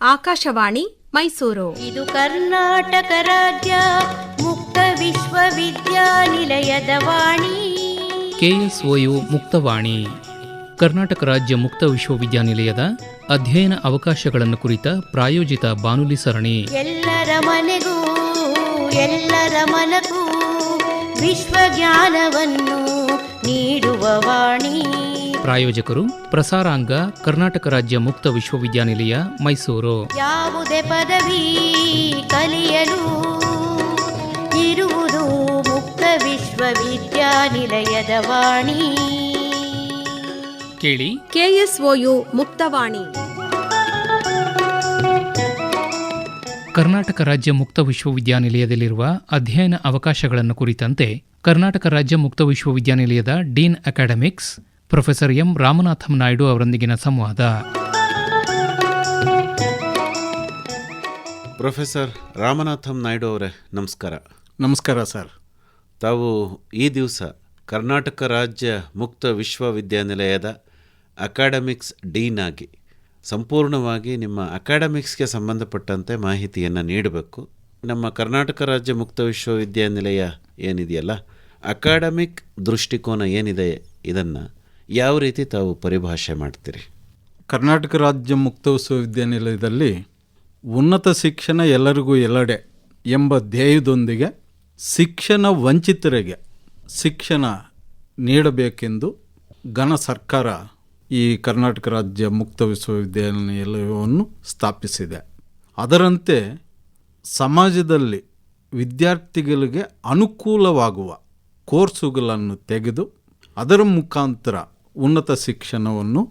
ಆಕಾಶವಾಣಿ ಮೈಸೂರು. ಇದು ಕರ್ನಾಟಕ ರಾಜ್ಯ ಮುಕ್ತ ವಿಶ್ವವಿದ್ಯಾನಿಲಯದ ವಾಣಿ. ಕೆಎಸ್ಒಯು ಮುಕ್ತವಾಣಿ. ಕರ್ನಾಟಕ ರಾಜ್ಯ ಮುಕ್ತ ವಿಶ್ವವಿದ್ಯಾನಿಲಯದ ಅಧ್ಯಯನ ಅವಕಾಶಗಳನ್ನು ಕುರಿತ ಪ್ರಾಯೋಜಿತ ಬಾನುಲಿ ಸರಣಿ. ಎಲ್ಲರ ಮನೆಗೂ ಎಲ್ಲರ ಮನಗೂ ವಿಶ್ವಜ್ಞಾನವನ್ನು ನೀಡುವ ವಾಣಿ. ಪ್ರಾಯೋಜಕರು ಪ್ರಸಾರಾಂಗ ಕರ್ನಾಟಕ ರಾಜ್ಯ ಮುಕ್ತ ವಿಶ್ವವಿದ್ಯಾನಿಲಯ ಮೈಸೂರು. ಯಾವುದೇ ಪದವಿ ಕಲಿಯಲು ಇರುವುದು ಮುಕ್ತ ವಿಶ್ವವಿದ್ಯಾನಿಲಯದ ವಾಣಿ. ಕೇಳಿ. ಕೆಎಸ್ಒಯು ಮುಕ್ತವಾಣಿ ಕರ್ನಾಟಕ ರಾಜ್ಯ ಮುಕ್ತ ವಿಶ್ವವಿದ್ಯಾನಿಲಯದಲ್ಲಿರುವ ಅಧ್ಯಯನ ಅವಕಾಶಗಳನ್ನು ಕುರಿತಂತೆ ಕರ್ನಾಟಕ ರಾಜ್ಯ ಮುಕ್ತ ವಿಶ್ವವಿದ್ಯಾನಿಲಯದ dean academics professor M Ramanatham Naidu ಅವರೊಂದಿಗಿನ ಸಂವಾದ. ಪ್ರೊಫೆಸರ್ ರಾಮನಾಥಂ ನಾಯ್ಡು ಅವರೇ ನಮಸ್ಕಾರ. ನಮಸ್ಕಾರ ಸರ್. ತಾವು ಈ ದಿವಸ ಕರ್ನಾಟಕ ರಾಜ್ಯ ಮುಕ್ತ ವಿಶ್ವವಿದ್ಯಾನಿಲಯದ ಅಕಾಡೆಮಿಕ್ಸ್ ಡೀನ್ ಆಗಿ ಸಂಪೂರ್ಣವಾಗಿ ನಿಮ್ಮ ಅಕಾಡೆಮಿಕ್ಸ್ಗೆ ಸಂಬಂಧಪಟ್ಟಂತೆ ಮಾಹಿತಿಯನ್ನು ನೀಡಬೇಕು. ನಮ್ಮ ಕರ್ನಾಟಕ ರಾಜ್ಯ ಮುಕ್ತ ವಿಶ್ವವಿದ್ಯಾನಿಲಯ ಏನಿದೆಯಲ್ಲ ಅಕಾಡೆಮಿಕ್ ದೃಷ್ಟಿಕೋನ ಏನಿದೆ ಇದನ್ನು ಯಾವ ರೀತಿ ತಾವು ಪರಿಭಾಷೆ ಮಾಡ್ತೀರಿ? ಕರ್ನಾಟಕ ರಾಜ್ಯ ಮುಕ್ತ ವಿಶ್ವವಿದ್ಯಾನಿಲಯದಲ್ಲಿ ಉನ್ನತ ಶಿಕ್ಷಣ ಎಲ್ಲರಿಗೂ ಎಲ್ಲೆಡೆ ಎಂಬ ಧ್ಯೇಯದೊಂದಿಗೆ ಶಿಕ್ಷಣ ವಂಚಿತರಿಗೆ ಶಿಕ್ಷಣ ನೀಡಬೇಕೆಂದು ಘನ ಸರ್ಕಾರ ಈ ಕರ್ನಾಟಕ ರಾಜ್ಯ ಮುಕ್ತ ವಿಶ್ವವಿದ್ಯಾನಿಲಯವನ್ನು ಸ್ಥಾಪಿಸಿದೆ. ಅದರಂತೆ ಸಮಾಜದಲ್ಲಿ ವಿದ್ಯಾರ್ಥಿಗಳಿಗೆ ಅನುಕೂಲವಾಗುವ ಕೋರ್ಸುಗಳನ್ನು ತೆಗೆದು ಅದರ ಮುಖಾಂತರ ಉನ್ನತ ಶಿಕ್ಷಣವನ್ನು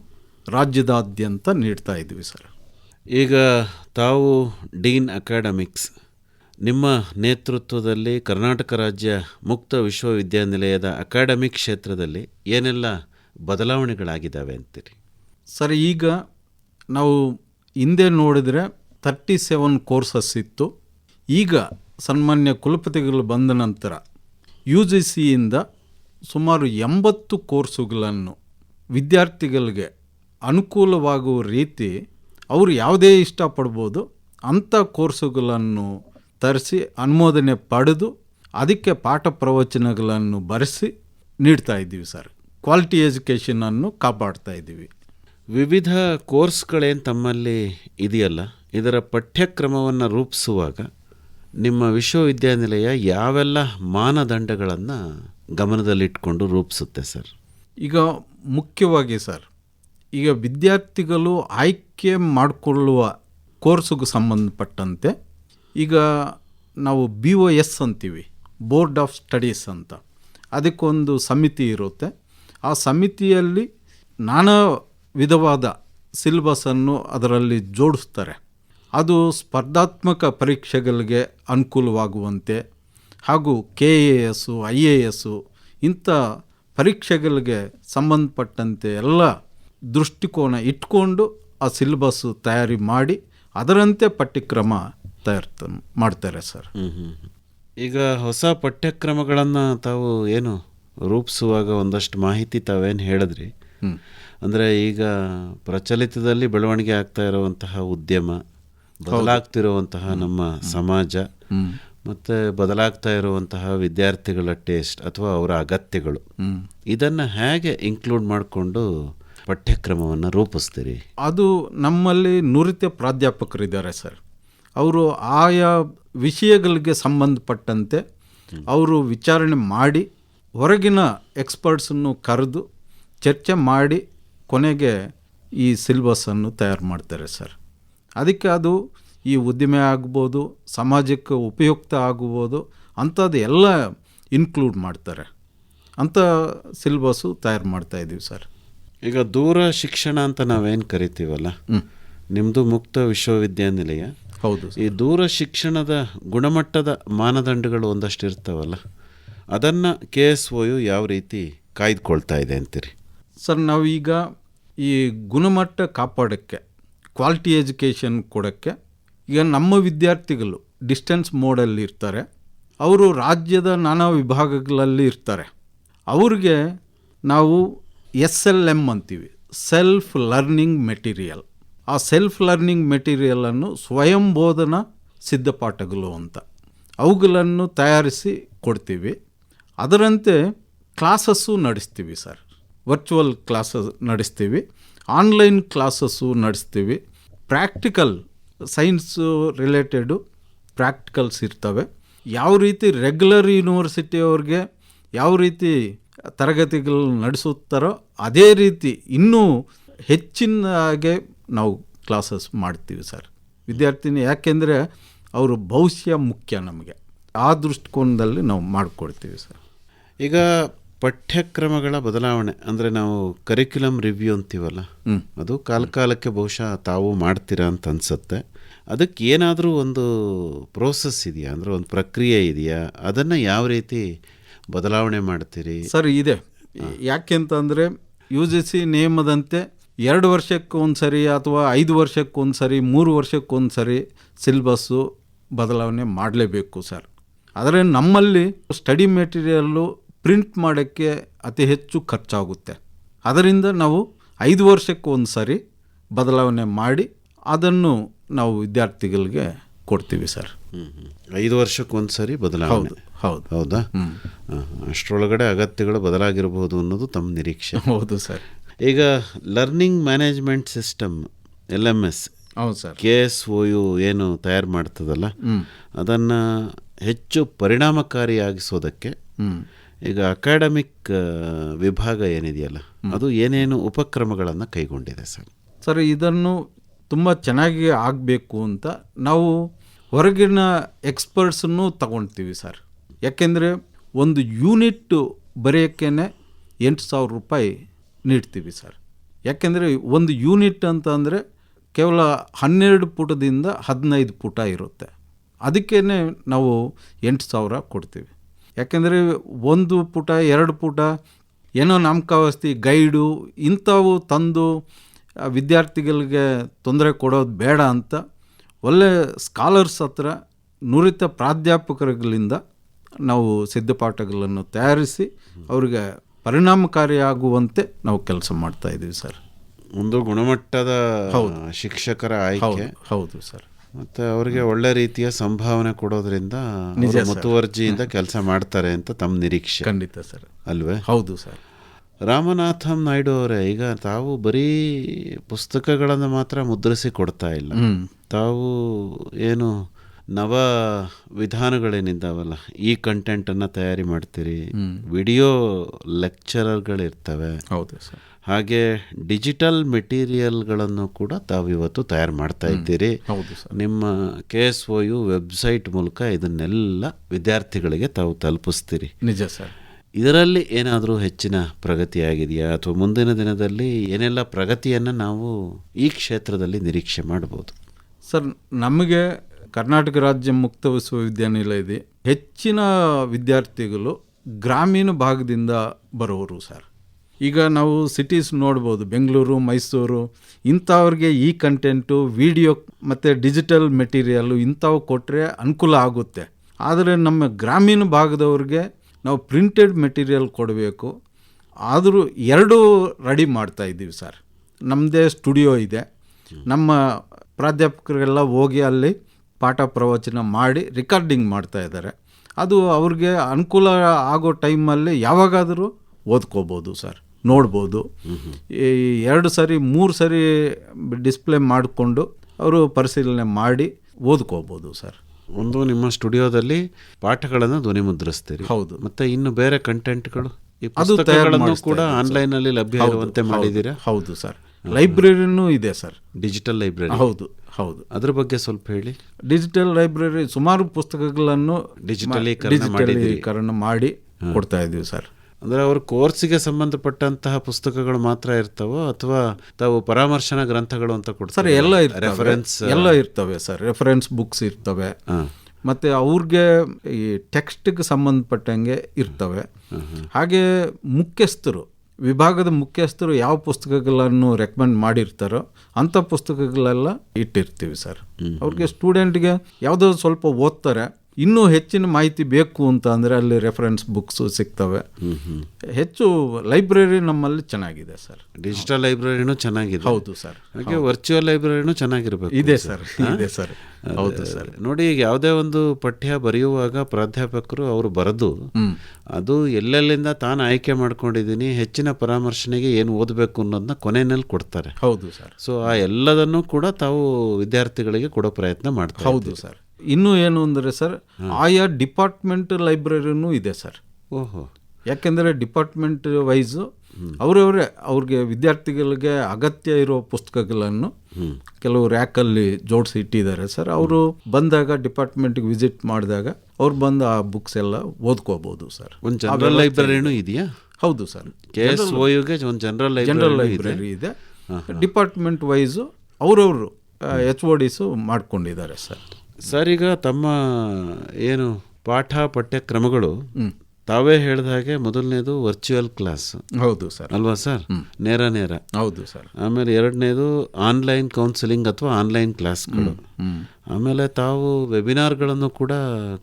ರಾಜ್ಯದಾದ್ಯಂತ ನೀಡ್ತಾ ಇದ್ವಿ ಸರ್. ಈಗ ತಾವು ಡೀನ್ ಅಕಾಡೆಮಿಕ್ಸ್ ನಿಮ್ಮ ನೇತೃತ್ವದಲ್ಲಿ ಕರ್ನಾಟಕ ರಾಜ್ಯ ಮುಕ್ತ ವಿಶ್ವವಿದ್ಯಾನಿಲಯದ ಅಕಾಡೆಮಿಕ್ ಕ್ಷೇತ್ರದಲ್ಲಿ ಏನೆಲ್ಲ ಬದಲಾವಣೆಗಳಾಗಿದ್ದಾವೆ ಅಂತೀರಿ? ಸರ್ ಈಗ ನಾವು ಹಿಂದೆ ನೋಡಿದರೆ ತರ್ಟಿ ಸೆವೆನ್ ಕೋರ್ಸಸ್ ಇತ್ತು. ಈಗ ಸನ್ಮಾನ್ಯ ಕುಲಪತಿಗಳು ಬಂದ ನಂತರ ಯು ಜಿ ಸಿಯಿಂದ ಸುಮಾರು ಎಂಬತ್ತು ಕೋರ್ಸುಗಳನ್ನು ವಿದ್ಯಾರ್ಥಿಗಳಿಗೆ ಅನುಕೂಲವಾಗುವ ರೀತಿ ಅವರು ಯಾವುದೇ ಇಷ್ಟಪಡ್ಬೋದು ಅಂಥ ಕೋರ್ಸುಗಳನ್ನು ತರಿಸಿ ಅನುಮೋದನೆ ಪಡೆದು ಅದಕ್ಕೆ ಪಾಠ ಪ್ರವಚನಗಳನ್ನು ಬರೆಸಿ ನೀಡ್ತಾ ಇದ್ದೀವಿ ಸರ್. ಕ್ವಾಲಿಟಿ ಎಜುಕೇಷನನ್ನು ಕಾಪಾಡ್ತಾ ಇದ್ದೀವಿ. ವಿವಿಧ ಕೋರ್ಸ್ಗಳೇನು ತಮ್ಮಲ್ಲಿ ಇದೆಯಲ್ಲ? ಇದರ ಪಠ್ಯಕ್ರಮವನ್ನು ರೂಪಿಸುವಾಗ ನಿಮ್ಮ ವಿಶ್ವವಿದ್ಯಾನಿಲಯ ಯಾವೆಲ್ಲ ಮಾನದಂಡಗಳನ್ನು ಗಮನದಲ್ಲಿಟ್ಕೊಂಡು ರೂಪಿಸುತ್ತೆ ಸರ್? ಈಗ ಮುಖ್ಯವಾಗಿ ಸರ್, ಈಗ ವಿದ್ಯಾರ್ಥಿಗಳು ಆಯ್ಕೆ ಮಾಡಿಕೊಳ್ಳುವ ಕೋರ್ಸ್ಗೆ ಸಂಬಂಧಪಟ್ಟಂತೆ ಈಗ ನಾವು ಬಿ ಒ ಎಸ್ ಅಂತೀವಿ, ಬೋರ್ಡ್ ಆಫ್ ಸ್ಟಡೀಸ್ ಅಂತ. ಅದಕ್ಕೊಂದು ಸಮಿತಿ ಇರುತ್ತೆ. ಆ ಸಮಿತಿಯಲ್ಲಿ ನಾನಾ ವಿಧವಾದ ಸಿಲೆಬಸನ್ನು ಅದರಲ್ಲಿ ಜೋಡಿಸ್ತಾರೆ. ಅದು ಸ್ಪರ್ಧಾತ್ಮಕ ಪರೀಕ್ಷೆಗಳಿಗೆ ಅನುಕೂಲವಾಗುವಂತೆ ಹಾಗೂ K A S I A S ಇಂಥ ಪರೀಕ್ಷೆಗಳಿಗೆ ಸಂಬಂಧಪಟ್ಟಂತೆ ಎಲ್ಲ ದೃಷ್ಟಿಕೋನ ಇಟ್ಕೊಂಡು ಆ ಸಿಲೆಬಸ್ಸು ತಯಾರಿ ಮಾಡಿ ಅದರಂತೆ ಪಠ್ಯಕ್ರಮ ತಯಾರ್ತ ಮಾಡ್ತಾರೆ ಸರ್. ಈಗ ಹೊಸ ಪಠ್ಯಕ್ರಮಗಳನ್ನು ತಾವು ಏನು ರೂಪಿಸುವಾಗ ಒಂದಷ್ಟು ಮಾಹಿತಿ ತಾವೇನು ಹೇಳಿದ್ರಿ? ಅಂದರೆ ಈಗ ಪ್ರಚಲಿತದಲ್ಲಿ ಬೆಳವಣಿಗೆ ಆಗ್ತಾ ಇರುವಂತಹ ಉದ್ಯಮ ಬದಲಾಗ್ತಿರುವಂತಹ ನಮ್ಮ ಸಮಾಜ ಮತ್ತು ಬದಲಾಗ್ತಾ ಇರುವಂತಹ ವಿದ್ಯಾರ್ಥಿಗಳ ಟೇಸ್ಟ್ ಅಥವಾ ಅವರ ಅಗತ್ಯಗಳು. ಇದನ್ನು ಹೇಗೆ ಇನ್ಕ್ಲೂಡ್ ಮಾಡಿಕೊಂಡು ಪಠ್ಯಕ್ರಮವನ್ನು ರೂಪಿಸ್ತೀರಿ? ಅದು ನಮ್ಮಲ್ಲಿ ನುರಿತ ಪ್ರಾಧ್ಯಾಪಕರಿದ್ದಾರೆ ಸರ್. ಅವರು ಆಯಾ ವಿಷಯಗಳಿಗೆ ಸಂಬಂಧಪಟ್ಟಂತೆ ಅವರು ವಿಚಾರಣೆ ಮಾಡಿ ಹೊರಗಿನ ಎಕ್ಸ್ಪರ್ಟ್ಸನ್ನು ಕರೆದು ಚರ್ಚೆ ಮಾಡಿ ಕೊನೆಗೆ ಈ ಸಿಲೆಬಸ್ಸನ್ನು ತಯಾರು ಮಾಡ್ತಾರೆ ಸರ್. ಅದಕ್ಕೆ ಅದು ಈ ಉದ್ದಿಮೆ ಆಗ್ಬೋದು ಸಮಾಜಕ್ಕೆ ಉಪಯುಕ್ತ ಆಗ್ಬೋದು ಅಂಥದ್ದು ಎಲ್ಲ ಇನ್ಕ್ಲೂಡ್ ಮಾಡ್ತಾರೆ. ಅಂತ ಸಿಲ್ಬಸ್ಸು ತಯಾರು ಮಾಡ್ತಾ ಇದ್ದೀವಿ ಸರ್. ಈಗ ದೂರ ಶಿಕ್ಷಣ ಅಂತ ನಾವೇನು ಕರಿತೀವಲ್ಲ? ನಿಮ್ಮದು ಮುಕ್ತ ವಿಶ್ವವಿದ್ಯಾನಿಲಯ. ಹೌದು ಈ ದೂರ ಶಿಕ್ಷಣದ ಗುಣಮಟ್ಟದ ಮಾನದಂಡಗಳು ಒಂದಷ್ಟು ಇರ್ತಾವಲ್ಲ? ಅದನ್ನು ಕೆ ಎಸ್ ಒಯು ಯು ಯಾವ ರೀತಿ ಕಾಯ್ದುಕೊಳ್ತಾ ಇದೆ ಅಂತೀರಿ? ಸರ್ ನಾವೀಗ ಈ ಗುಣಮಟ್ಟ ಕಾಪಾಡೋಕ್ಕೆ ಕ್ವಾಲಿಟಿ ಎಜುಕೇಷನ್ ಕೊಡೋಕ್ಕೆ ಈಗ ನಮ್ಮ ವಿದ್ಯಾರ್ಥಿಗಳು ಡಿಸ್ಟೆನ್ಸ್ ಮೋಡಲ್ಲಿ ಇರ್ತಾರೆ. ಅವರು ರಾಜ್ಯದ ನಾನಾ ವಿಭಾಗಗಳಲ್ಲಿ ಇರ್ತಾರೆ. ಅವ್ರಿಗೆ ನಾವು ಎಸ್ ಎಲ್ ಎಂ ಅಂತೀವಿ ಸೆಲ್ಫ್ ಲರ್ನಿಂಗ್ ಮೆಟೀರಿಯಲ್ ಆ ಸೆಲ್ಫ್ ಲರ್ನಿಂಗ್ ಮೆಟೀರಿಯಲನ್ನು ಸ್ವಯಂ ಬೋಧನಾ ಸಿದ್ಧಪಾಠಗಳು ಅಂತ ಅವುಗಳನ್ನು ತಯಾರಿಸಿ ಕೊಡ್ತೀವಿ. ಅದರಂತೆ ಕ್ಲಾಸಸ್ಸು ನಡೆಸ್ತೀವಿ ಸರ್. ವರ್ಚುವಲ್ ಕ್ಲಾಸಸ್ ನಡೆಸ್ತೀವಿ, ಆನ್ಲೈನ್ ಕ್ಲಾಸಸ್ಸು ನಡೆಸ್ತೀವಿ. ಪ್ರಾಕ್ಟಿಕಲ್ ಸೈನ್ಸು ರಿಲೇಟೆಡು ಪ್ರಾಕ್ಟಿಕಲ್ಸ್ ಇರ್ತವೆ. ಯಾವ ರೀತಿ ರೆಗ್ಯುಲರ್ ಯೂನಿವರ್ಸಿಟಿಯವ್ರಿಗೆ ಯಾವ ರೀತಿ ತರಗತಿಗಳು ನಡೆಸುತ್ತಾರೋ ಅದೇ ರೀತಿ ಇನ್ನೂ ಹೆಚ್ಚಿನಾಗೆ ನಾವು ಕ್ಲಾಸಸ್ ಮಾಡ್ತೀವಿ ಸರ್. ವಿದ್ಯಾರ್ಥಿನಿ ಯಾಕೆಂದರೆ ಅವರು ಭವಿಷ್ಯ ಮುಖ್ಯ ನಮಗೆ. ಆ ದೃಷ್ಟಿಕೋನದಲ್ಲಿ ನಾವು ಮಾಡಿಕೊಡ್ತೀವಿ ಸರ್. ಈಗ ಪಠ್ಯಕ್ರಮಗಳ ಬದಲಾವಣೆ ಅಂದರೆ ನಾವು ಕರಿಕ್ಯುಲಮ್ ರಿವ್ಯೂ ಅಂತೀವಲ್ಲ ಅದು ಕಾಲಕಾಲಕ್ಕೆ ಬಹುಶಃ ತಾವು ಮಾಡ್ತೀರಾ ಅಂತ ಅನಿಸುತ್ತೆ. ಅದಕ್ಕೆ ಏನಾದರೂ ಒಂದು ಪ್ರೋಸೆಸ್ ಇದೆಯಾ? ಅಂದರೆ ಒಂದು ಪ್ರಕ್ರಿಯೆ ಇದೆಯಾ? ಅದನ್ನು ಯಾವ ರೀತಿ ಬದಲಾವಣೆ ಮಾಡ್ತೀರಿ? ಸರ್ ಇದೆ. ಯಾಕೆಂತಂದರೆ ಯು ಜಿ ಸಿ ನಿಯಮದಂತೆ ಎರಡು ವರ್ಷಕ್ಕೊಂದು ಸರಿ ಅಥವಾ ಐದು ವರ್ಷಕ್ಕೊಂದು ಸರಿ ಮೂರು ವರ್ಷಕ್ಕೊಂದು ಸರಿ ಸಿಲೆಬಸ್ಸು ಬದಲಾವಣೆ ಮಾಡಲೇಬೇಕು ಸರ್. ಆದರೆ ನಮ್ಮಲ್ಲಿ ಸ್ಟಡಿ ಮೆಟೀರಿಯಲ್ಲು ಪ್ರಿಂಟ್ ಮಾಡೋಕ್ಕೆ ಅತಿ ಹೆಚ್ಚು ಖರ್ಚಾಗುತ್ತೆ. ಅದರಿಂದ ನಾವು ಐದು ವರ್ಷಕ್ಕೆ ಒಂದು ಸಾರಿ ಬದಲಾವಣೆ ಮಾಡಿ ಅದನ್ನು ನಾವು ವಿದ್ಯಾರ್ಥಿಗಳಿಗೆ ಕೊಡ್ತೀವಿ ಸರ್. ಐದು ವರ್ಷಕ್ಕೆ ಒಂದು ಸರಿ ಬದಲಾವಣೆ. ಹೌದು ಹೌದು. ಅಷ್ಟರೊಳಗಡೆ ಅಗತ್ಯಗಳು ಬದಲಾಗಿರಬಹುದು ಅನ್ನೋದು ತಮ್ಮ ನಿರೀಕ್ಷೆ. ಹೌದು ಸರ್. ಈಗ learning management system L M S ಹೌದು sir. K S O U ಏನು ತಯಾರು ಮಾಡ್ತದಲ್ಲ ಅದನ್ನು ಹೆಚ್ಚು ಪರಿಣಾಮಕಾರಿಯಾಗಿಸೋದಕ್ಕೆ ಈಗ ಅಕಾಡೆಮಿಕ್ ವಿಭಾಗ ಏನಿದೆಯಲ್ಲ ಅದು ಏನೇನು ಉಪಕ್ರಮಗಳನ್ನು ಕೈಗೊಂಡಿದೆ ಸರ್? ಸರ್ ಇದನ್ನು ತುಂಬ ಚೆನ್ನಾಗಿ ಆಗಬೇಕು ಅಂತ ನಾವು ಹೊರಗಿನ ಎಕ್ಸ್ಪರ್ಟ್ಸನ್ನು ತಗೊಳ್ತೀವಿ ಸರ್. ಯಾಕೆಂದರೆ ಒಂದು ಯೂನಿಟ್ ಬರೆಯೋಕ್ಕೇ ಎಂಟು ಸಾವಿರ ರೂಪಾಯಿ ನೀಡ್ತೀವಿ ಸರ್. ಯಾಕೆಂದರೆ ಒಂದು ಯೂನಿಟ್ ಅಂತ ಅಂದರೆ ಕೇವಲ ಹನ್ನೆರಡು ಪುಟದಿಂದ ಹದಿನೈದು ಪುಟ ಇರುತ್ತೆ. ಅದಕ್ಕೇ ನಾವು ಎಂಟು ಸಾವಿರ ಕೊಡ್ತೀವಿ. ಯಾಕೆಂದರೆ ಒಂದು ಪುಟ ಎರಡು ಪುಟ ಏನೋ ನಾಮಕಾವಸ್ತಿ ಗೈಡು ಇಂಥವು ತಂದು ವಿದ್ಯಾರ್ಥಿಗಳಿಗೆ ತೊಂದರೆ ಕೊಡೋದು ಬೇಡ ಅಂತ ಒಳ್ಳೆ ಸ್ಕಾಲರ್ಸ್ ಹತ್ರ ನುರಿತ ಪ್ರಾಧ್ಯಾಪಕರುಗಳಿಂದ ನಾವು ಸಿದ್ಧಪಾಠಗಳನ್ನು ತಯಾರಿಸಿ ಅವರಿಗೆ ಪರಿಣಾಮಕಾರಿಯಾಗುವಂತೆ ನಾವು ಕೆಲಸ ಮಾಡ್ತಾ ಇದ್ದೀವಿ ಸರ್. ಒಂದು ಗುಣಮಟ್ಟದ ಶಿಕ್ಷಕರ ಆಯ್ಕೆ. ಹೌದು ಹೌದು ಸರ್. ಮತ್ತೆ ಅವರಿಗೆ ಒಳ್ಳೆ ರೀತಿಯ ಸಂಭಾವನೆ ಕೊಡೋದ್ರಿಂದ. ಮುತುವರ್ಜಿಯಿಂದ ಕೆಲಸ ಮಾಡ್ತಾರೆ ಅಂತ ತಮ್ಮ ನಿರೀಕ್ಷೆ. ಖಂಡಿತ ಸರ್. ಅಲ್ವೇ? ಹೌದು ಸರ್. ರಾಮನಾಥಂ ನಾಯ್ಡು ಅವರೇ ಈಗ ತಾವು ಬರೀ ಪುಸ್ತಕಗಳನ್ನು ಮಾತ್ರ ಮುದ್ರಿಸಿ ಕೊಡ್ತಾ ಇಲ್ಲ. ತಾವು ಏನು ನವ ವಿಧಾನಗಳೇನಿದ್ದಾವಲ್ಲ ಈ ಕಂಟೆಂಟನ್ನು ತಯಾರಿ ಮಾಡ್ತೀರಿ ವಿಡಿಯೋ ಲೆಕ್ಚರರ್ಗಳಿರ್ತವೆ ಹೌದು ಸರ್. ಹಾಗೆ ಡಿಜಿಟಲ್ ಮೆಟೀರಿಯಲ್ಗಳನ್ನು ಕೂಡ ತಾವು ಇವತ್ತು ತಯಾರು ಮಾಡ್ತಾ ಇದ್ದೀರಿ. ಹೌದು ಸರ್. ನಿಮ್ಮ K S O U website ಮೂಲಕ ಇದನ್ನೆಲ್ಲ ವಿದ್ಯಾರ್ಥಿಗಳಿಗೆ ತಾವು ತಲುಪಿಸ್ತೀರಿ. ನಿಜ ಸರ್. ಇದರಲ್ಲಿ ಏನಾದರೂ ಹೆಚ್ಚಿನ ಪ್ರಗತಿಯಾಗಿದೆಯಾ? ಅಥವಾ ಮುಂದಿನ ದಿನದಲ್ಲಿ ಏನೆಲ್ಲ ಪ್ರಗತಿಯನ್ನು ನಾವು ಈ ಕ್ಷೇತ್ರದಲ್ಲಿ ನಿರೀಕ್ಷೆ ಮಾಡ್ಬೋದು? ಸರ್ ನಮಗೆ ಕರ್ನಾಟಕ ರಾಜ್ಯ ಮುಕ್ತ ವಿಶ್ವವಿದ್ಯಾನಿಲಯ ಇದೆ. ಹೆಚ್ಚಿನ ವಿದ್ಯಾರ್ಥಿಗಳು ಗ್ರಾಮೀಣ ಭಾಗದಿಂದ ಬರುವರು ಸರ್. ಈಗ ನಾವು ಸಿಟೀಸ್ ನೋಡ್ಬೋದು, ಬೆಂಗಳೂರು, ಮೈಸೂರು, ಇಂಥವ್ರಿಗೆ ಈ ಕಂಟೆಂಟು ವಿಡಿಯೋ ಮತ್ತು ಡಿಜಿಟಲ್ ಮೆಟೀರಿಯಲ್ಲು ಇಂಥವು ಕೊಟ್ಟರೆ ಅನುಕೂಲ ಆಗುತ್ತೆ. ಆದರೆ ನಮ್ಮ ಗ್ರಾಮೀಣ ಭಾಗದವ್ರಿಗೆ ನಾವು ಪ್ರಿಂಟೆಡ್ ಮೆಟೀರಿಯಲ್ ಕೊಡಬೇಕು. ಆದರೂ ಎರಡೂ ರೆಡಿ ಮಾಡ್ತಾ ಇದ್ದೀವಿ ಸರ್ ನಮ್ಮದೇ ಸ್ಟುಡಿಯೋ ಇದೆ. ನಮ್ಮ ಪ್ರಾಧ್ಯಾಪಕರೆಲ್ಲ ಹೋಗಿ ಅಲ್ಲಿ ಪಾಠ ಪ್ರವಚನ ಮಾಡಿ ರೆಕಾರ್ಡಿಂಗ್ ಮಾಡ್ತಾ ಇದ್ದಾರೆ. ಅದು ಅವ್ರಿಗೆ ಅನುಕೂಲ ಆಗೋ ಟೈಮಲ್ಲಿ ಯಾವಾಗಾದರೂ ಓದ್ಕೋಬೋದು ಸರ್ ನೋಡ್ಬೋದು. ಈ ಎರಡು ಸರಿ ಮೂರು ಸರಿ ಡಿಸ್ಪ್ಲೇ ಮಾಡಿಕೊಂಡು ಅವರು ಪರಿಶೀಲನೆ ಮಾಡಿ ಓದ್ಕೋಬೋದು ಸರ್. ಒಂದು ನಿಮ್ಮ ಸ್ಟುಡಿಯೋದಲ್ಲಿ ಪಾಠಗಳನ್ನು ಧ್ವನಿ ಮುದ್ರಿಸ್ತೀರಿ. ಹೌದು. ಮತ್ತೆ ಇನ್ನು ಬೇರೆ ಕಂಟೆಂಟ್ಗಳು ಅದು ಕೂಡ ಆನ್ಲೈನಲ್ಲಿ ಆನ್ಲೈನ್ ಅಲ್ಲಿ ಲಭ್ಯ ಇರುವಂತೆ ಮಾಡಿದ್ದೀರಾ? ಹೌದು ಸರ್. ಲೈಬ್ರರಿನೂ ಇದೆ ಸರ್. ಡಿಜಿಟಲ್ ಲೈಬ್ರರಿ ಹೌದು ಹೌದು. ಅದ್ರ ಬಗ್ಗೆ ಸ್ವಲ್ಪ ಹೇಳಿ. ಡಿಜಿಟಲ್ ಲೈಬ್ರರಿ ಸುಮಾರು ಪುಸ್ತಕಗಳನ್ನು ಡಿಜಿಟಲೀಕರಣ ಮಾಡಿ ಕೊಡ್ತಾ ಇದ್ದೀವಿ ಸರ್. ಅಂದ್ರೆ ಅವ್ರ ಕೋರ್ಸಿಗೆ ಸಂಬಂಧಪಟ್ಟಂತಹ ಪುಸ್ತಕಗಳು ಮಾತ್ರ ಇರ್ತವೋ ಅಥವಾ ತಾವು ಪರಾಮರ್ಶನ ಗ್ರಂಥಗಳು ಅಂತ ಸರ್ ಕೊಡ್ತಾರೆ ಎಲ್ಲ ರೆಫರೆನ್ಸ್ ಎಲ್ಲ ಇರ್ತವೆ ಸರ್. ರೆಫರೆನ್ಸ್ ಬುಕ್ಸ್ ಇರ್ತವೆ. ಮತ್ತು ಅವ್ರಿಗೆ ಈ ಟೆಕ್ಸ್ಟ್ಗೆ ಸಂಬಂಧಪಟ್ಟಂಗೆ ಇರ್ತವೆ. ಹಾಗೆ ಮುಖ್ಯಸ್ಥರು ವಿಭಾಗದ ಮುಖ್ಯಸ್ಥರು ಯಾವ ಪುಸ್ತಕಗಳನ್ನು ರೆಕಮೆಂಡ್ ಮಾಡಿರ್ತಾರೋ ಅಂಥ ಪುಸ್ತಕಗಳೆಲ್ಲ ಇಟ್ಟಿರ್ತೀವಿ ಸರ್. ಅವ್ರಿಗೆ ಸ್ಟೂಡೆಂಟ್ಗೆ ಯಾವುದೋ ಸ್ವಲ್ಪ ಓದ್ತಾರೆ ಇನ್ನೂ ಹೆಚ್ಚಿನ ಮಾಹಿತಿ ಬೇಕು ಅಂತ ಅಂದರೆ ಅಲ್ಲಿ ರೆಫರೆನ್ಸ್ ಬುಕ್ಸು ಸಿಗ್ತವೆ. ಹೆಚ್ಚು ಲೈಬ್ರರಿ ನಮ್ಮಲ್ಲಿ ಚೆನ್ನಾಗಿದೆ ಸರ್. ಡಿಜಿಟಲ್ ಲೈಬ್ರರಿನೂ ಚೆನ್ನಾಗಿದೆ. ಹೌದು ಸರ್. ಹಾಗೆ ವರ್ಚುವಲ್ ಲೈಬ್ರರಿನೂ ಚೆನ್ನಾಗಿರ್ಬೇಕು ಇದೆ ಸರ್. ಇದೆ ಸರ್. ಹೌದು ಸರ್. ನೋಡಿ ಈಗ ಯಾವುದೇ ಒಂದು ಪಠ್ಯ ಬರೆಯುವಾಗ ಪ್ರಾಧ್ಯಾಪಕರು ಅವರು ಬರೆದು ಅದು ಎಲ್ಲೆಲ್ಲಿಂದ ತಾನು ಆಯ್ಕೆ ಮಾಡ್ಕೊಂಡಿದ್ದೀನಿ ಹೆಚ್ಚಿನ ಪರಾಮರ್ಶನೆಗೆ ಏನು ಓದಬೇಕು ಅನ್ನೋದನ್ನ ಕೊನೆಯಲ್ಲಿ ಕೊಡ್ತಾರೆ. ಹೌದು ಸರ್. ಸೊ ಆ ಎಲ್ಲದನ್ನು ಕೂಡ ತಾವು ವಿದ್ಯಾರ್ಥಿಗಳಿಗೆ ಕೊಡೋ ಪ್ರಯತ್ನ ಮಾಡ್ತಾರೆ ಹೌದು ಸರ್. ಇನ್ನೂ ಏನು ಅಂದರೆ ಸರ್ ಆಯಾ ಡಿಪಾರ್ಟ್ಮೆಂಟ್ ಲೈಬ್ರರಿನೂ ಇದೆ ಸರ್. ಓಹೋ. ಯಾಕೆಂದರೆ ಡಿಪಾರ್ಟ್ಮೆಂಟ್ ವೈಸು ಅವರವರೇ ಅವ್ರಿಗೆ ವಿದ್ಯಾರ್ಥಿಗಳಿಗೆ ಅಗತ್ಯ ಇರೋ ಪುಸ್ತಕಗಳನ್ನು ಕೆಲವು ರ್ಯಾಕಲ್ಲಿ ಜೋಡಿಸಿ ಇಟ್ಟಿದ್ದಾರೆ ಸರ್. ಅವರು ಬಂದಾಗ ಡಿಪಾರ್ಟ್ಮೆಂಟ್ಗೆ ವಿಸಿಟ್ ಮಾಡಿದಾಗ ಅವ್ರು ಬಂದು ಆ ಬುಕ್ಸ್ ಎಲ್ಲ ಓದ್ಕೋಬೋದು ಸರ್. ಒಂದು ಜನರಲ್ ಲೈಬ್ರರಿನೂ ಇದೆಯಾ? ಹೌದು ಸರ್. ಕೆ ಎಸ್ ಒಂದು ಜನರಲ್ ಜನರಲ್ ಲೈಬ್ರರಿ ಇದೆ? ಲೈಬ್ರರಿ ಇದೆ. ಡಿಪಾರ್ಟ್ಮೆಂಟ್ ವೈಸು ಅವರವರು ಎಚ್ ಓ ಡಿಸು ಮಾಡ್ಕೊಂಡಿದ್ದಾರೆ ಸರ್. ಸರ್ ಈಗ ತಮ್ಮ ಏನು ಪಾಠ ಪಠ್ಯಕ್ರಮಗಳು ತಾವೇ ಹೇಳಿದ ಹಾಗೆ ಮೊದಲನೇದು ವರ್ಚುವಲ್ ಕ್ಲಾಸ್ ಹೌದು ಸರ್. ಅಲ್ವಾ ಸರ್? ನೇರ ನೇರ. ಹೌದು ಸರ್. ಆಮೇಲೆ ಎರಡನೇದು ಆನ್ಲೈನ್ ಕೌನ್ಸಿಲಿಂಗ್ ಅಥವಾ ಆನ್ಲೈನ್ ಕ್ಲಾಸ್ಗಳು ಆಮೇಲೆ ತಾವು ವೆಬಿನಾರ್ಗಳನ್ನು ಕೂಡ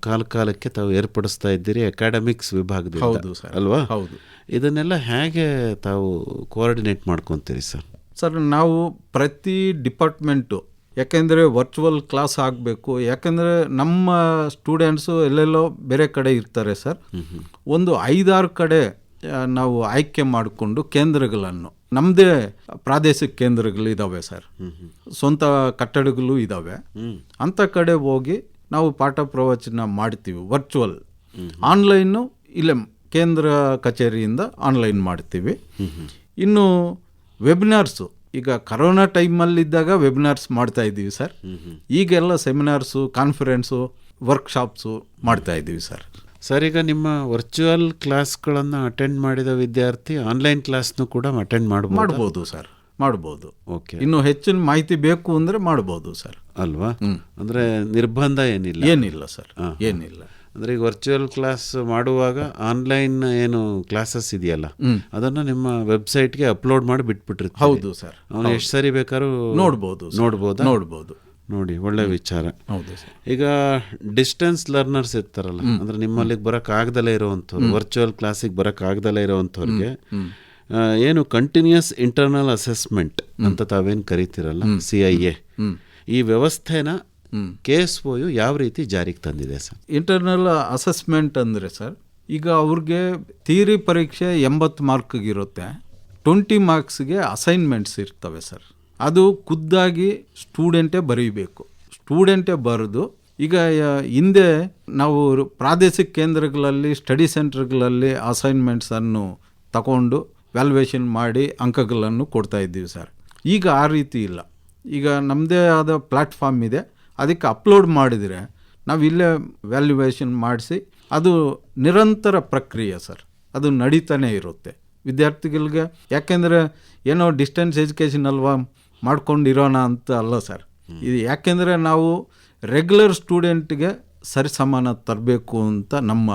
ಕಾಲ ಕಾಲಕ್ಕೆ ತಾವು ಏರ್ಪಡಿಸ್ತಾ ಇದ್ದೀರಿ ಅಕಾಡೆಮಿಕ್ಸ್ ವಿಭಾಗದಿಂದ. ಹೌದು ಸರ್. ಅಲ್ವಾ? ಹೌದು. ಇದನ್ನೆಲ್ಲ ಹೇಗೆ ತಾವು ಕೋಆರ್ಡಿನೇಟ್ ಮಾಡ್ಕೊತೀರಿ ಸರ್? ಸರ್ ನಾವು ಪ್ರತಿ ಡಿಪಾರ್ಟ್ಮೆಂಟು ಯಾಕೆಂದರೆ ವರ್ಚುವಲ್ ಕ್ಲಾಸ್ ಆಗಬೇಕು. ಯಾಕೆಂದರೆ ನಮ್ಮ ಸ್ಟೂಡೆಂಟ್ಸು ಎಲ್ಲೆಲ್ಲೋ ಬೇರೆ ಕಡೆ ಇರ್ತಾರೆ ಸರ್ ಒಂದು ಐದಾರು ಕಡೆ ನಾವು ಆಯ್ಕೆ ಮಾಡಿಕೊಂಡು ಕೇಂದ್ರಗಳನ್ನು ನಮ್ಮದೇ ಪ್ರಾದೇಶಿಕ ಕೇಂದ್ರಗಳು ಇದ್ದಾವೆ ಸರ್ ಸ್ವಂತ ಕಟ್ಟಡಗಳು ಇದ್ದಾವೆ ಅಂಥ ಕಡೆ ಹೋಗಿ ನಾವು ಪಾಠ ಪ್ರವಚನ ಮಾಡ್ತೀವಿ ವರ್ಚುವಲ್ ಆನ್ಲೈನು ಇಲ್ಲೇ ಕೇಂದ್ರ ಕಚೇರಿಯಿಂದ ಆನ್ಲೈನ್ ಮಾಡ್ತೀವಿ. ಇನ್ನು ವೆಬಿನಾರ್ಸು ಈಗ ಕರೋನಾ ಟೈಮಲ್ಲಿದ್ದಾಗ ವೆಬಿನಾರ್ಸ್ ಮಾಡ್ತಾ ಇದ್ದೀವಿ ಸರ್. ಈಗೆಲ್ಲ ಸೆಮಿನಾರ್ಸು ಕಾನ್ಫರೆನ್ಸು ವರ್ಕ್ಶಾಪ್ಸು ಮಾಡ್ತಾ ಇದ್ದೀವಿ ಸರ್. ಸರ್ ಈಗ ನಿಮ್ಮ ವರ್ಚುವಲ್ ಕ್ಲಾಸ್ಗಳನ್ನು ಅಟೆಂಡ್ ಮಾಡಿದ ವಿದ್ಯಾರ್ಥಿ ಆನ್ಲೈನ್ ಕ್ಲಾಸ್ನು ಕೂಡ ಅಟೆಂಡ್ ಮಾಡ್ಬೋದು? ಮಾಡ್ಬೋದು ಸರ್ ಮಾಡ್ಬೋದು. ಓಕೆ ಇನ್ನು ಹೆಚ್ಚಿನ ಮಾಹಿತಿ ಬೇಕು ಅಂದರೆ ಮಾಡ್ಬೋದು ಸರ್. ಅಲ್ವಾ? ಅಂದ್ರೆ ನಿರ್ಬಂಧ ಏನಿಲ್ಲ? ಏನಿಲ್ಲ ಸರ್ ಏನಿಲ್ಲ. ಅಂದ್ರೆ ಈಗ ವರ್ಚುವಲ್ ಕ್ಲಾಸ್ ಮಾಡುವಾಗ ಆನ್ಲೈನ್ ಏನು ಕ್ಲಾಸಸ್ ಇದೆಯಲ್ಲ ಅದನ್ನ ನಿಮ್ಮ ವೆಬ್ಸೈಟ್ಗೆ ಅಪ್ಲೋಡ್ ಮಾಡಿ ಬಿಟ್ಬಿಟ್ಟಿರ್ತೀವಿ ಹೌದು ಸರ್ ಅವನು ಎಷ್ಟು ಸರಿ ಬೇಕಾದ್ರೂ ನೋಡ್ಬೋದು ನೋಡ್ಬೋದು? ನೋಡ್ಬೋದಾ. ನೋಡಿ ಒಳ್ಳೆ ವಿಚಾರ. ಹೌದು ಸರ್ ಈಗ ಡಿಸ್ಟೆನ್ಸ್ ಲರ್ನರ್ಸ್ ಇರ್ತಾರಲ್ಲ ಅಂದ್ರೆ ನಿಮ್ಮಲ್ಲಿ ಬರಕ್ ಆಗದಲ್ಲೇ ಇರೋವಂಥವ್ರು ವರ್ಚುವಲ್ ಕ್ಲಾಸಿಗೆ ಬರಕ್ ಆಗದಲ್ಲೇ ಇರೋವಂಥವ್ರಿಗೆ ಏನು ಕಂಟಿನ್ಯೂಸ್ ಇಂಟರ್ನಲ್ ಅಸೆಸ್ಮೆಂಟ್ ಅಂತ ತಾವೇನು ಕರಿತೀರಲ್ಲ ಸಿ ಐ ಎ ಈ ವ್ಯವಸ್ಥೆನ ಕೆ ಎಸ್ ಒ ಯು ಯಾವ ರೀತಿ ಜಾರಿಗೆ ತಂದಿದೆ ಸರ್? ಇಂಟರ್ನಲ್ ಅಸೆಸ್ಮೆಂಟ್ ಅಂದರೆ ಸರ್, ಈಗ ಅವ್ರಿಗೆ ಥಿಯರಿ ಪರೀಕ್ಷೆ ಎಂಬತ್ತು ಮಾರ್ಕ್ಗಿರುತ್ತೆ ಟ್ವೆಂಟಿ ಮಾರ್ಕ್ಸ್ಗೆ ಅಸೈನ್ಮೆಂಟ್ಸ್ ಇರ್ತವೆ ಸರ್. ಅದು ಖುದ್ದಾಗಿ ಸ್ಟೂಡೆಂಟೇ ಬರೀಬೇಕು. ಸ್ಟೂಡೆಂಟೇ ಬರೆದು, ಈಗ ಹಿಂದೆ ನಾವು ಪ್ರಾದೇಶಿಕ ಕೇಂದ್ರಗಳಲ್ಲಿ ಸ್ಟಡಿ ಸೆಂಟರ್ಗಳಲ್ಲಿ ಅಸೈನ್ಮೆಂಟ್ಸನ್ನು ತಗೊಂಡು ವ್ಯಾಲ್ಯೂಯೇಷನ್ ಮಾಡಿ ಅಂಕಗಳನ್ನು ಕೊಡ್ತಾ ಇದ್ದೀವಿ ಸರ್. ಈಗ ಆ ರೀತಿ ಇಲ್ಲ. ಈಗ ನಮ್ಮದೇ ಆದ ಪ್ಲ್ಯಾಟ್ಫಾರ್ಮ್ ಇದೆ. ಅದಕ್ಕೆ ಅಪ್ಲೋಡ್ ಮಾಡಿದರೆ ನಾವು ಇಲ್ಲೇ ವ್ಯಾಲ್ಯುವೇಷನ್ ಮಾಡಿಸಿ ಅದು ನಿರಂತರ ಪ್ರಕ್ರಿಯೆ ಸರ್. ಅದು ನಡೀತಾನೆ ಇರುತ್ತೆ. ವಿದ್ಯಾರ್ಥಿಗಳಿಗೆ ಯಾಕೆಂದರೆ ಏನೋ ಡಿಸ್ಟೆನ್ಸ್ ಎಜುಕೇಷನ್ ಅಲ್ವಾ ಮಾಡ್ಕೊಂಡಿರೋಣ ಅಂತ ಅಲ್ಲ ಸರ್. ಇದು ಯಾಕೆಂದರೆ ನಾವು ರೆಗ್ಯುಲರ್ ಸ್ಟೂಡೆಂಟ್ಗೆ ಸರಿಸಮಾನ ತರಬೇಕು ಅಂತ ನಮ್ಮ.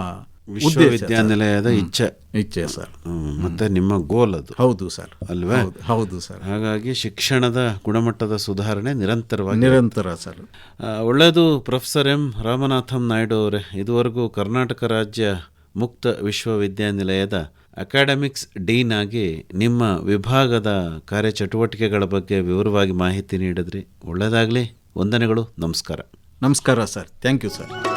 ವಿಶ್ವವಿದ್ಯಾನಿಲಯದ ಇಚ್ಛೆ. ಇಚ್ಛೆ ಸರ್. ಮತ್ತೆ ನಿಮ್ಮ ಗೋಲ್ ಅದು. ಹೌದು ಸರ್ ಅಲ್ವೇ? ಹೌದು- ಹೌದು ಸರ್ ಹಾಗಾಗಿ ಶಿಕ್ಷಣದ ಗುಣಮಟ್ಟದ ಸುಧಾರಣೆ ನಿರಂತರವಾಗಿ ನಿರಂತರ ಸರ್ ಒಳ್ಳೇದು ಒಳ್ಳೆಯದು ಪ್ರೊಫೆಸರ್ ಎಂ. ರಾಮನಾಥಂ ನಾಯ್ಡು ಅವರೇ. ಇದುವರೆಗೂ ಕರ್ನಾಟಕ ರಾಜ್ಯ ಮುಕ್ತ ವಿಶ್ವವಿದ್ಯಾನಿಲಯದ ಅಕಾಡೆಮಿಕ್ಸ್ ಡೀನ್ ಆಗಿ ನಿಮ್ಮ ವಿಭಾಗದ ಕಾರ್ಯಚಟುವಟಿಕೆಗಳ ಬಗ್ಗೆ ವಿವರವಾಗಿ ಮಾಹಿತಿ ನೀಡಿದ್ರಿ. ಒಳ್ಳೆಯದಾಗಲಿ. ವಂದನೆಗಳು. ನಮಸ್ಕಾರ. ನಮಸ್ಕಾರ sir thank you sir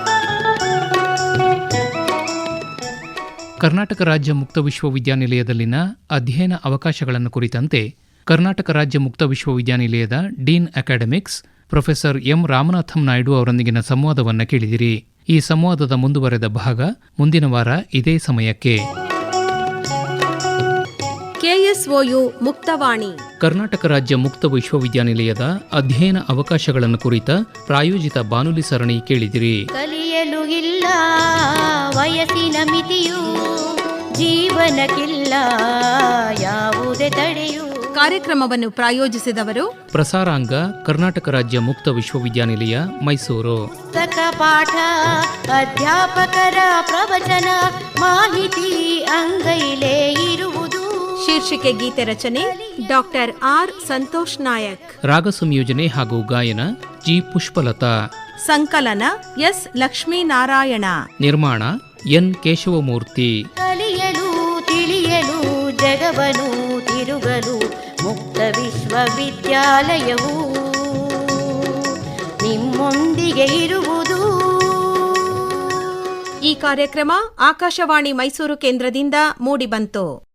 Karnataka ರಾಜ್ಯ ಮುಕ್ತ ವಿಶ್ವವಿದ್ಯಾನಿಲಯದಲ್ಲಿನ ಅಧ್ಯಯನ ಅವಕಾಶಗಳನ್ನು ಕುರಿತಂತೆ ಕರ್ನಾಟಕ ರಾಜ್ಯ ಮುಕ್ತ ವಿಶ್ವವಿದ್ಯಾನಿಲಯದ dean academics professor M Ramanatham Naidu ಅವರೊಂದಿಗಿನ ಸಂವಾದವನ್ನು ಕೇಳಿದಿರಿ. ಈ ಸಂವಾದದ ಮುಂದುವರೆದ ಭಾಗ ಮುಂದಿನ ವಾರ ಇದೇ ಸಮಯಕ್ಕೆ. ಕೆಎಸ್ಒಯು ಮುಕ್ತವಾಣಿ. ಕರ್ನಾಟಕ ರಾಜ್ಯ ಮುಕ್ತ ವಿಶ್ವವಿದ್ಯಾನಿಲಯದ ಅಧ್ಯಯನ ಅವಕಾಶಗಳನ್ನು ಕುರಿತ ಪ್ರಾಯೋಜಿತ ಬಾನುಲಿ ಸರಣಿ ಕೇಳಿದಿರಿ. ವಯಸ್ಸಿನ ಮಿತಿಯು ಜೀವನಕ್ಕಿಲ್ಲ ಯಾವುದೇ ತಡೆಯು. ಕಾರ್ಯಕ್ರಮವನ್ನು ಪ್ರಾಯೋಜಿಸಿದವರು ಪ್ರಸಾರಾಂಗ ಕರ್ನಾಟಕ ರಾಜ್ಯ ಮುಕ್ತ ವಿಶ್ವವಿದ್ಯಾನಿಲಯ ಮೈಸೂರು. ಪುಸ್ತಕ ಪಾಠ ಅಧ್ಯಾಪಕರ ಪ್ರವಚನ ಮಾಹಿತಿ ಅಂಗೈಲೇ ಇರುವುದು. ಶೀರ್ಷಿಕೆ ಗೀತೆ ರಚನೆ ಡಾಕ್ಟರ್ ಆರ್ ಸಂತೋಷ್ ನಾಯಕ್. ರಾಗ ಸಂಯೋಜನೆ ಹಾಗೂ ಗಾಯನ ಜಿ ಪುಷ್ಪಲತಾ. ಸಂಕಲನ ಎಸ್ ಲಕ್ಷ್ಮೀನಾರಾಯಣ. ನಿರ್ಮಾಣ ಎನ್ ಕೇಶವಮೂರ್ತಿ. ಕಲಿಯಲು ತಿಳಿಯಲು ಜಗವನು ತಿರುಗಲು ಮುಕ್ತ ವಿಶ್ವವಿದ್ಯಾಲಯವು ನಿಮ್ಮೊಂದಿಗೆ ಇರುವುದು. ಈ ಕಾರ್ಯಕ್ರಮ ಆಕಾಶವಾಣಿ ಮೈಸೂರು ಕೇಂದ್ರದಿಂದ ಮೂಡಿಬಂತು.